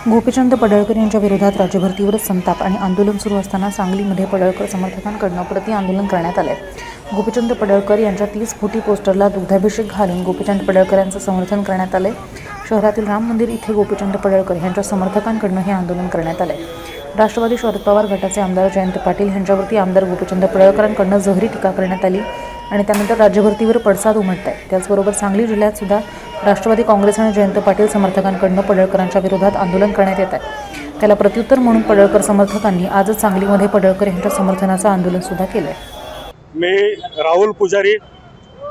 गोपीचंद पडळकर यांच्या विरोधात राज्यभरतीवर संताप आणि आंदोलन सुरू असताना सांगलीमध्ये पडळकर समर्थकांकडून प्रति आंदोलन करण्यात आले गोपीचंद पडळकर यांच्या तीस फुटी पोस्टरला दुग्धाभिषेक घालून गोपीचंद पडळकर यांचं समर्थन करण्यात आलं शहरातील राम मंदिर इथे गोपीचंद पडळकर यांच्या समर्थकांकडनं हे आंदोलन करण्यात आले राष्ट्रवादी शरद पवार गटाचे आमदार जयंत पाटील यांच्यावरती आमदार गोपीचंद पडळकरांकडून जहरी टीका करण्यात आली आणि त्यानंतर राज्यभरतीवर पडसाद उमटत आहे त्याचबरोबर सांगली जिल्ह्यात सुद्धा राष्ट्रवादी काँग्रेस आणि जयंत पाटील समर्थकांकडनं पडळकरांच्या विरोधात आंदोलन करण्यात येत आहे. त्याला प्रत्युत्तर म्हणून पडळकर समर्थकांनी आजच सांगलीमध्ये पडळकर यांच्या समर्थनाचं आंदोलन सुद्धा केलं आहे मी राहुल पुजारी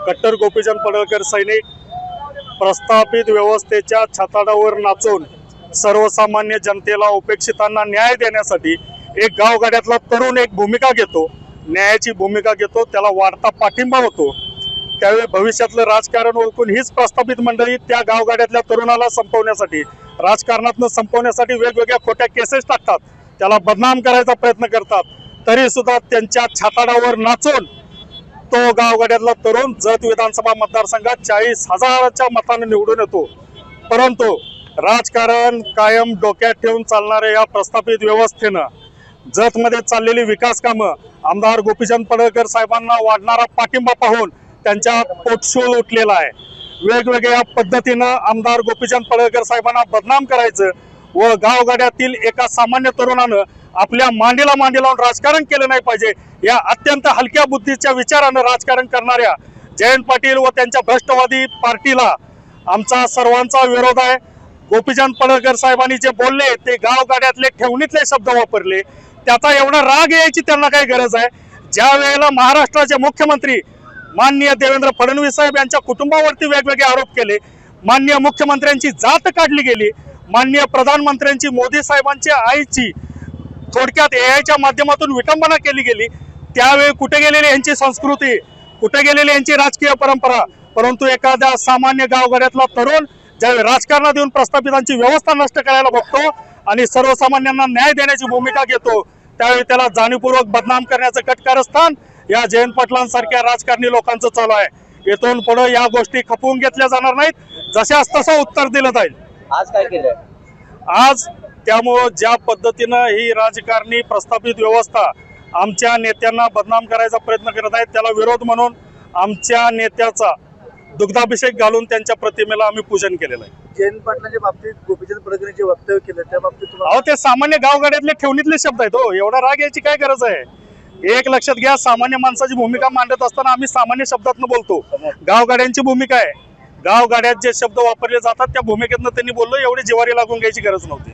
कट्टर गोपीचंद पडळकर सैनिक प्रस्थापित व्यवस्थेच्या छाताडावर नाचून सर्वसामान्य जनतेला उपेक्षितांना न्याय देण्यासाठी एक गावगाड्यातला तरुण एक भूमिका घेतो. न्यायाची भूमिका घेतो त्याला वाढता पाठिंबा होतो. त्यावेळी भविष्यातलं राजकारण ओळखून हीच प्रस्थापित मंडळी त्या गावगाड्यातल्या तरुणाला संपवण्यासाठी राजकारणातनं संपवण्यासाठी वेगवेगळ्या खोट्या केसेस टाकतात. त्याला बदनाम करायचा प्रयत्न करतात. तरी सुद्धा त्यांच्या छाताडावर नाचून तो गावगाड्यातला तरुण जत विधानसभा मतदारसंघात चाळीस हजाराच्या मतानं निवडून येतो. परंतु राजकारण कायम डोक्यात ठेवून चालणाऱ्या या प्रस्थापित व्यवस्थेनं जतमध्ये चाललेली विकास कामं आमदार गोपीचंद पडळकर साहेबांना वाढणारा पाठिंबा पाहून त्यांच्या पोटशूळ उठलेला आहे. वेगवेगळ्या पद्धतीनं आमदार गोपीचंद पडळकर साहेबांना बदनाम करायचं व गावगाड्यातील एका सामान्य तरुणानं आपल्या मांडीला मांडी लावून राजकारण केलं नाही पाहिजे या अत्यंत हलक्या बुद्धीच्या विचारानं राजकारण करणाऱ्या जयंत पाटील व त्यांच्या भ्रष्टवादी पार्टीला आमचा सर्वांचा विरोध आहे. गोपीचंद पडळकर साहेबांनी जे बोलले ते गावगाड्यातले ठेवणीतले शब्द वापरले. त्याचा एवढा राग यायची त्यांना काय गरज आहे. ज्या वेळेला महाराष्ट्राचे मुख्यमंत्री माननीय देवेंद्र फडणवीस साहेब यांच्या कुटुंबावरती वेगवेगळे आरोप केले. माननीय मुख्यमंत्र्यांची जात काढली गेली. माननीय प्रधानमंत्र्यांची मोदी साहेबांच्या आईची थोडक्यात एआयच्या माध्यमातून विटंबना केली गेली. त्यावेळी कुठे गेलेली यांची संस्कृती? कुठे गेलेली यांची राजकीय परंपरा? परंतु एखाद्या सामान्य गावगाड्यातला तरुण ज्यावेळी राजकारणात येऊन प्रस्थापितांची व्यवस्था नष्ट करायला बघतो आणि सर्वसामान्यांना न्याय देण्याची भूमिका घेतो त्यावेळी त्याला जाणीवपूर्वक बदनाम करण्याचं कटकारस्थान या जयंत पाटलांसारख्या राजकारणी लोकांचं चालू आहे. येथून पुढे या गोष्टी खपवून घेतल्या जाणार नाहीत. जशास तसं उत्तर दिलं जाईल. आज काय केलंय? आज त्यामुळं ज्या पद्धतीनं ही राजकारणी प्रस्थापित व्यवस्था आमच्या नेत्यांना बदनाम करायचा प्रयत्न करत आहेत त्याला विरोध म्हणून आमच्या नेत्याचा दुग्धाभिषेक घालून त्यांच्या प्रतिमेला आम्ही पूजन केलेलं आहे. जयंत पाटलांच्या बाबतीत गोपीचंद पडळकर जे वक्तव्य केलं त्या बाबतीत तुम्हाला अहो ते सामान्य गावगाड्यातले ठेवणीतले शब्द आहेत हो. एवढा राग यायची काय गरज आहे? एक लक्षात घ्या सामान्य माणसाची भूमिका मांडत असताना आम्ही सामान्य शब्दातनं बोलतो. गावगाड्यांची भूमिका आहे. गावगाड्यात जे शब्द वापरले जातात त्या भूमिकेतनं त्यांनी बोललो एवढी जिवारी लागून घ्यायची गरज नव्हती.